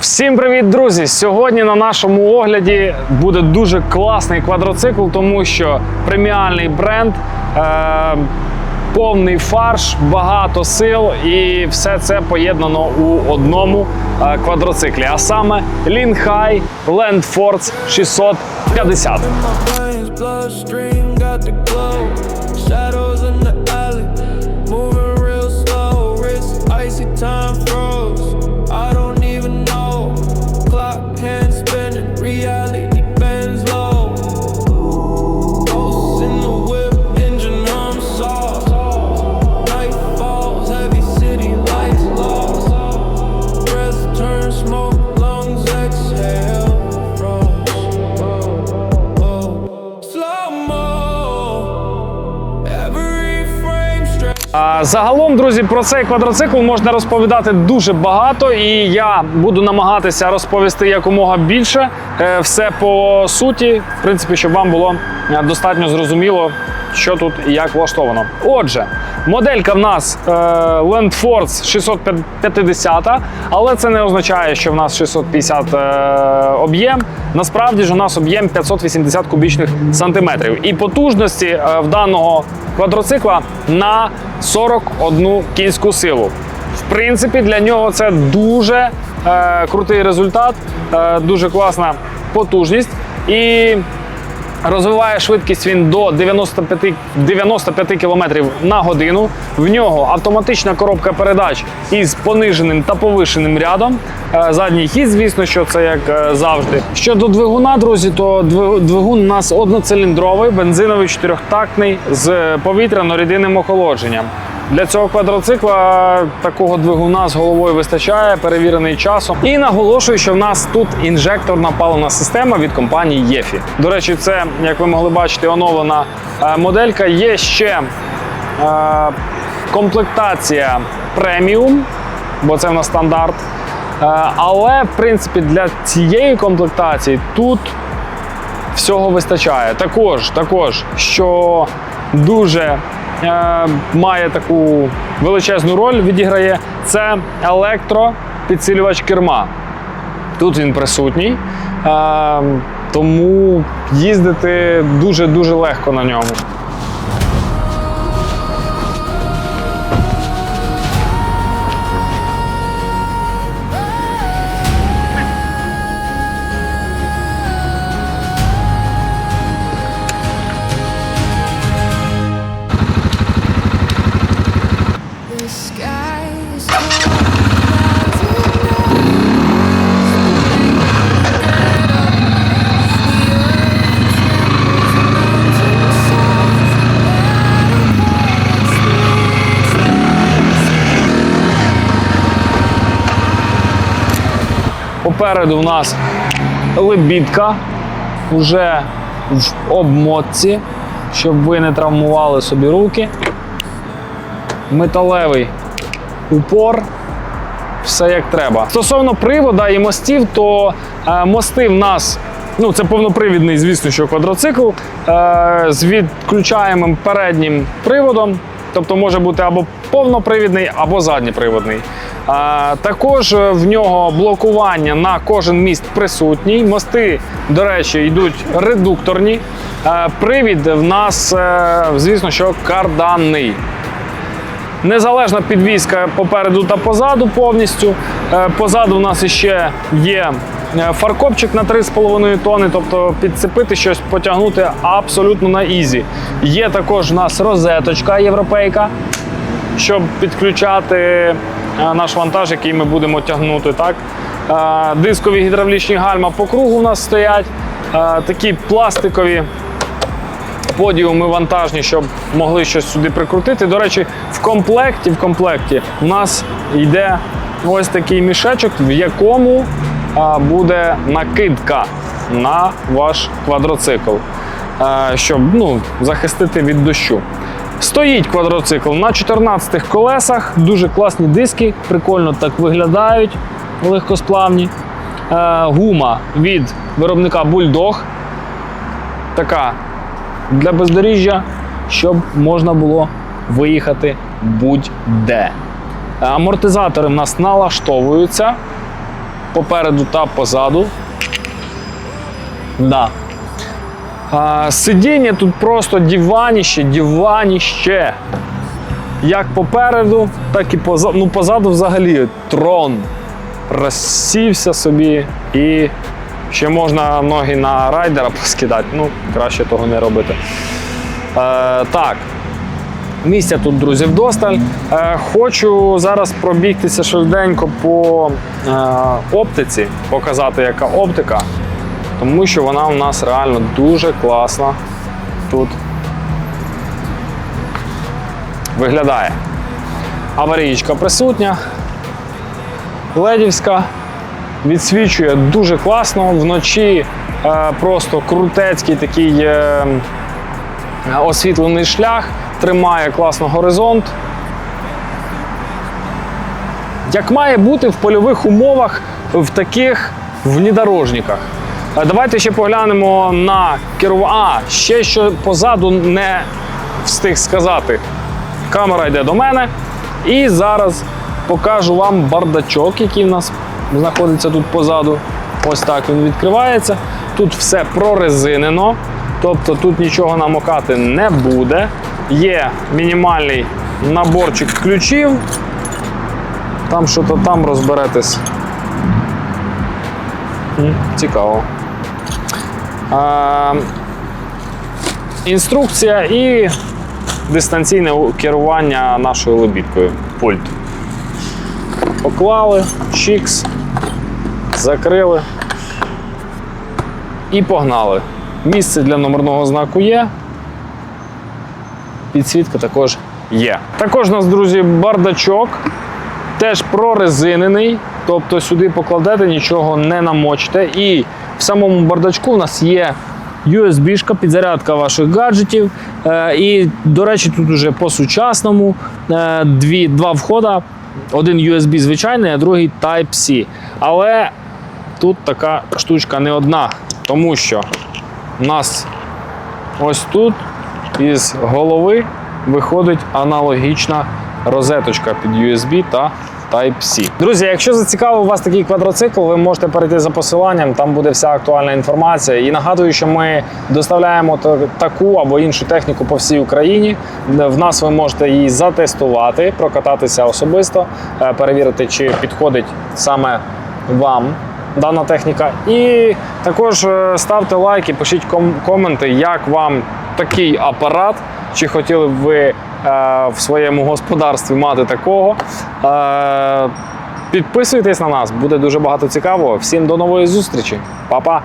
Всім привіт, друзі! Сьогодні на нашому огляді буде дуже класний квадроцикл, тому що преміальний бренд, е, повний фарш, багато сил, і все це поєднано у одному е, квадроциклі. А саме Linhai Land Force 650. Загалом, друзі, про цей квадроцикл можна розповідати дуже багато, і я буду намагатися розповісти якомога більше. Е, Все по суті, в принципі, щоб вам було е, достатньо зрозуміло, що тут і як влаштовано. Отже, моделька в нас е, Land Force 650, але це не означає, що в нас 650 е, об'єм. Насправді ж у нас об'єм 580 кубічних сантиметрів. І потужності е, в даного квадроцикла на 41 кінську силу. В принципі, для нього це дуже е, крутий результат, е, дуже класна потужність. І розвиває швидкість він до 95, 95 км на годину. В нього автоматична коробка передач із пониженим та повишеним рядом. Е, Задній хід, звісно, що це як е, завжди. Щодо двигуна, друзі, то двиг- двигун у нас одноциліндровий, бензиновий чотирьохтактний з повітряно-рідинним охолодженням. Для цього квадроцикла такого двигуна з головою вистачає, перевірений часом. І наголошую, що в нас тут інжекторна паливна система від компанії ЄФІ. До речі, це, як ви могли бачити, оновлена е, моделька. Є ще е, комплектація преміум, бо це в нас стандарт. Е, але, в принципі, для цієї комплектації тут всього вистачає. Також, також, що дуже має таку величезну роль, відіграє, це електропідсилювач керма. Тут він присутній, е, тому їздити дуже-дуже легко на ньому. Попереду в нас лебідка вже в обмотці, щоб ви не травмували собі руки. Металевий упор. Все як треба. Стосовно привода і мостів, то е, мости в нас. Ну, це повнопривідний, звісно, що квадроцикл е, з відключаємим переднім приводом. Тобто може бути або повнопривідний, або задніприводний. Е, також в нього блокування на кожен міст присутній. Мости, до речі, йдуть редукторні. Е, привід в нас, е, звісно, що карданний. Незалежна підвізка попереду та позаду повністю. Е, Позаду у нас ще є е, фаркопчик на 3,5 тонни, тобто підцепити щось, потягнути абсолютно на ізі. Є також у нас розеточка європейка, щоб підключати е, наш вантаж, який ми будемо тягнути. Так? Е, Дискові гідравлічні гальма по кругу у нас стоять. Е, Такі пластикові подіуми вантажні, щоб могли щось сюди прикрутити. До речі, в комплекті, в комплекті у нас йде ось такий мішечок, в якому буде накидка на ваш квадроцикл, щоб ну, захистити від дощу. Стоїть квадроцикл на 14 колесах, дуже класні диски, прикольно так виглядають, легкосплавні. Е, гума від виробника Bulldog. Така для бездоріжжя, щоб можна було виїхати будь-де. Амортизатори в нас налаштовуються. попереду та позаду. Да. Сидіння тут просто диваніще, диваніще. Як попереду, так і позаду. Ну, позаду взагалі трон. Розсівся собі і ще можна ноги на райдера поскидати. Ну, краще того не робити. Е, так. Місця тут, друзі, вдосталь. Е, хочу зараз пробігтися швиденько по е, оптиці, показати, яка оптика, тому що вона у нас реально дуже класна тут виглядає. Аварійка присутня, ледівська, відсвічує дуже класно. Вночі е, просто крутецький такий е, освітлений шлях, тримає класно горизонт. Як має бути в польових умовах в таких внедорожниках. Е, Давайте ще поглянемо на керування. А, ще що позаду не встиг сказати. Камера йде до мене. І зараз покажу вам бардачок, який в нас знаходиться тут позаду. Ось так він відкривається. Тут все прорезинено, тобто тут нічого намокати не буде. Є мінімальний наборчик ключів. Там що-то там розберетесь. Цікаво. А, інструкція і дистанційне керування нашою лебідкою. Пульт. Поклали, чікс, закрили і погнали. Місце для номерного знаку є. Підсвітка також є. Також у нас, друзі, бардачок. Теж прорезинений, тобто сюди покладете, нічого не намочите. І в самому бардачку у нас є USB-шка, підзарядка ваших гаджетів. Е, і, до речі, тут уже по-сучасному е, дві, два входа. Один USB звичайний, а другий Type-C. Але тут така штучка не одна, тому що у нас ось тут із голови виходить аналогічна розеточка під USB та Type-C. Друзі, якщо зацікавив вас такий квадроцикл, ви можете перейти за посиланням, там буде вся актуальна інформація. І нагадую, що ми доставляємо таку або іншу техніку по всій Україні. В нас ви можете її затестувати, прокататися особисто, е, перевірити, чи підходить саме вам дана техніка. І також е, ставте лайки, пишіть ком- коменти, як вам такий апарат, чи хотіли б ви в своєму господарстві мати такого. Е, Підписуйтесь на нас, буде дуже багато цікавого. Всім до нової зустрічі. Па-па!